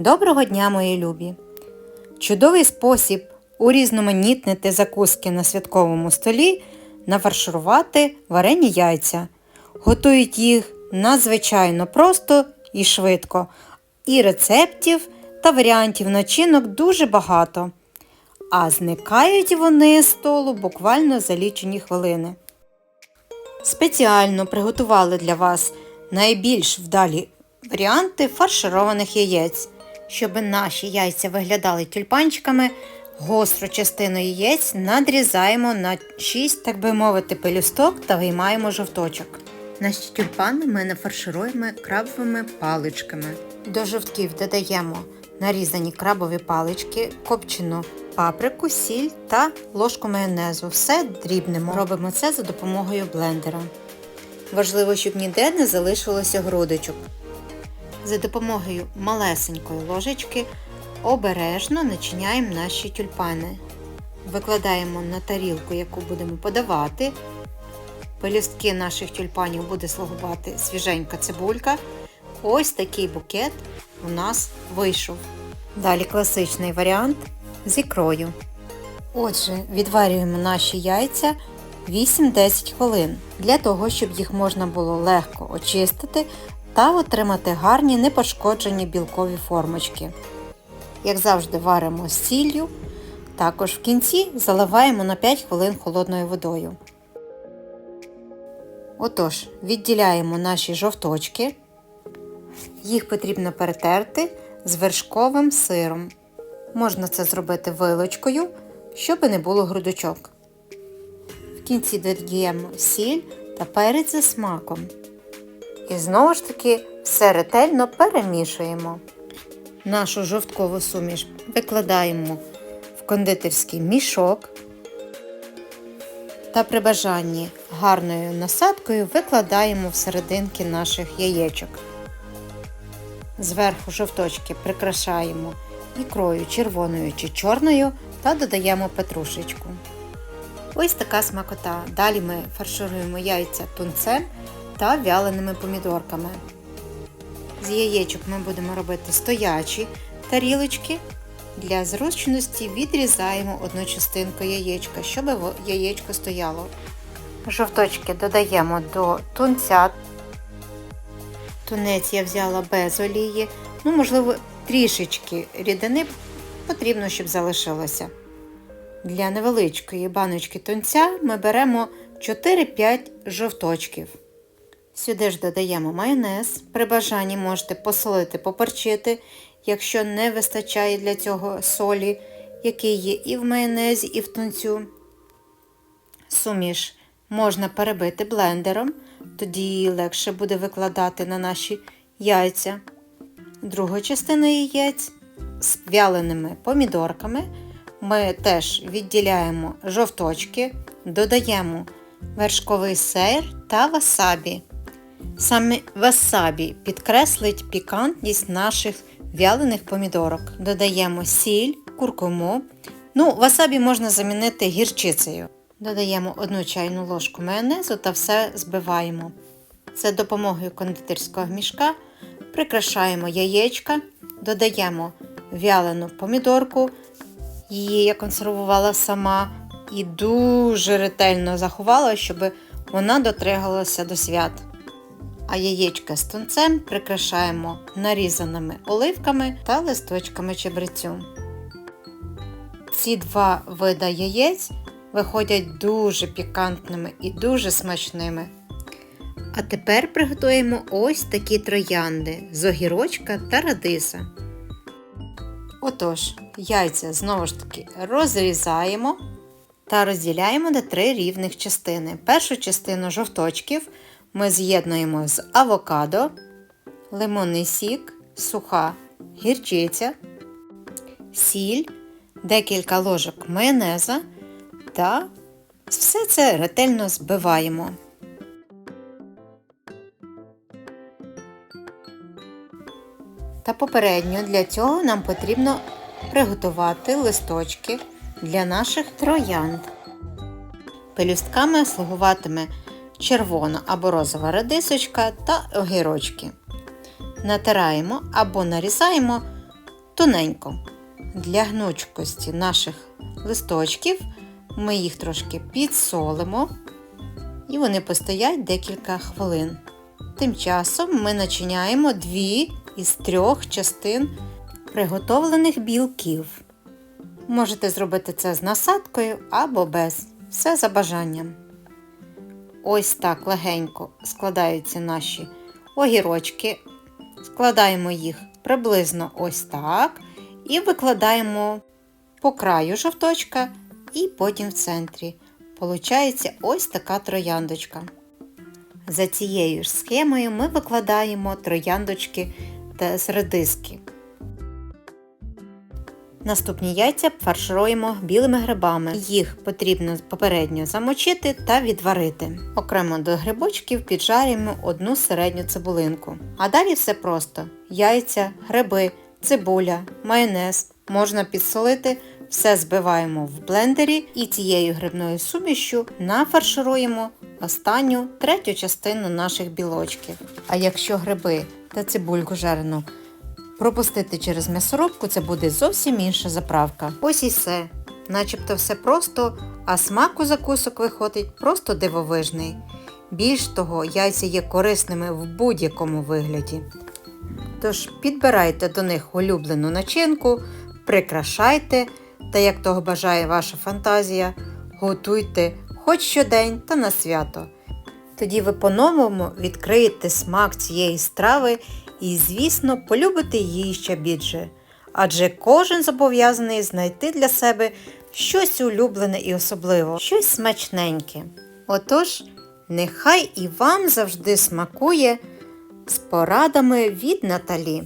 Доброго дня, мої любі! Чудовий спосіб урізноманітнити закуски на святковому столі нафарширувати варені яйця. Готують їх надзвичайно просто і швидко. І рецептів та варіантів начинок дуже багато. А зникають вони з столу буквально за лічені хвилини. Спеціально приготували для вас найбільш вдалі варіанти фаршированих яєць. Щоб наші яйця виглядали тюльпанчиками, гостру частину яєць надрізаємо на 6, так би мовити, пелюсток та виймаємо жовточок. Наші тюльпани ми нафаршируємо крабовими паличками. До жовтків додаємо нарізані крабові палички, копчену паприку, сіль та ложку майонезу. Все дрібнемо. Робимо це за допомогою блендера. Важливо, щоб ніде не залишилося грудочок. За допомогою малесенької ложечки обережно начиняємо наші тюльпани. Викладаємо на тарілку, яку будемо подавати. Пелюстки наших тюльпанів буде слугувати свіженька цибулька. Ось такий букет у нас вийшов. Далі класичний варіант з ікрою. Отже, відварюємо наші яйця 8-10 хвилин для того, щоб їх можна було легко очистити та отримати гарні непошкоджені білкові формочки. Як завжди, варимо з сіллю, також в кінці заливаємо на 5 хвилин холодною водою. Отож, відділяємо наші жовточки. Їх потрібно перетерти з вершковим сиром. Можна це зробити вилочкою, щоб не було грудочок. В кінці додаємо сіль та перець за смаком. І знову ж таки все ретельно перемішуємо. Нашу жовткову суміш викладаємо в кондитерський мішок та при бажанні гарною насадкою викладаємо в серединки наших яєчок. Зверху жовточки прикрашаємо ікрою червоною чи чорною та додаємо петрушечку. Ось така смакота. Далі ми фаршируємо яйця тунцем та вяленими помідорками. З яєчок ми будемо робити стоячі тарілочки. Для зручності відрізаємо одну частинку яєчка, щоб яєчко стояло. Жовточки додаємо до тунця. Тунець я взяла без олії. Ну, можливо, трішечки рідини потрібно, щоб залишилося. Для невеличкої баночки тунця ми беремо 4-5 жовточків. Сюди ж додаємо майонез. При бажанні можете посолити, поперчити, якщо не вистачає для цього солі, який є і в майонезі, і в тунцю. Суміш можна перебити блендером, тоді її легше буде викладати на наші яйця. Друга частина яєць з вяленими помідорками. Ми теж відділяємо жовточки, додаємо вершковий сир та васабі. Саме васабі підкреслить пікантність наших вялених помідорок. Додаємо сіль, куркуму. Ну, васабі можна замінити гірчицею. Додаємо одну чайну ложку майонезу та все збиваємо. За допомогою кондитерського мішка прикрашаємо яєчка, додаємо вялену помідорку, її я консервувала сама і дуже ретельно заховала, щоб вона дотригалася до свят. А яєчка з тунцем прикрашаємо нарізаними оливками та листочками чебрецю. Ці два вида яєць виходять дуже пікантними і дуже смачними. А тепер приготуємо ось такі троянди з огірочка та радиса. Отож, яйця знову ж таки розрізаємо та розділяємо на три рівних частини. Першу частину жовточків ми з'єднуємо з авокадо, лимонний сік, суха гірчиця, сіль, декілька ложок майонеза та все це ретельно збиваємо. Та попередньо для цього нам потрібно приготувати листочки для наших троянд. Пелюстками слугуватиме червона або розова редисочка та огірочки. Натираємо або нарізаємо тоненько. Для гнучкості наших листочків ми їх трошки підсолимо і вони постоять декілька хвилин. Тим часом ми начиняємо дві із трьох частин приготовлених білків. Можете зробити це з насадкою або без. Все за бажанням. Ось так легенько складаються наші огірочки. Складаємо їх приблизно ось так. І викладаємо по краю жовточка і потім в центрі. Получається ось така трояндочка. За цією ж схемою ми викладаємо трояндочки з редиски. Наступні яйця фаршируємо білими грибами. Їх потрібно попередньо замочити та відварити. Окремо до грибочків піджарюємо одну середню цибулинку. А далі все просто: яйця, гриби, цибуля, майонез. Можна підсолити, все збиваємо в блендері і цією грибною сумішю нафаршируємо останню третю частину наших білочків. А якщо гриби та цибульку жарену пропустити через м'ясорубку, це буде зовсім інша заправка. Ось і все. Начебто все просто, а смак у закусок виходить просто дивовижний. Більш того, яйця є корисними в будь-якому вигляді. Тож підбирайте до них улюблену начинку, прикрашайте та, як того бажає ваша фантазія, готуйте хоч щодень та на свято. Тоді ви по-новому відкриєте смак цієї страви і, звісно, полюбите її ще більше. Адже кожен зобов'язаний знайти для себе щось улюблене і особливе, щось смачненьке. Отож, нехай і вам завжди смакує з порадами від Наталі.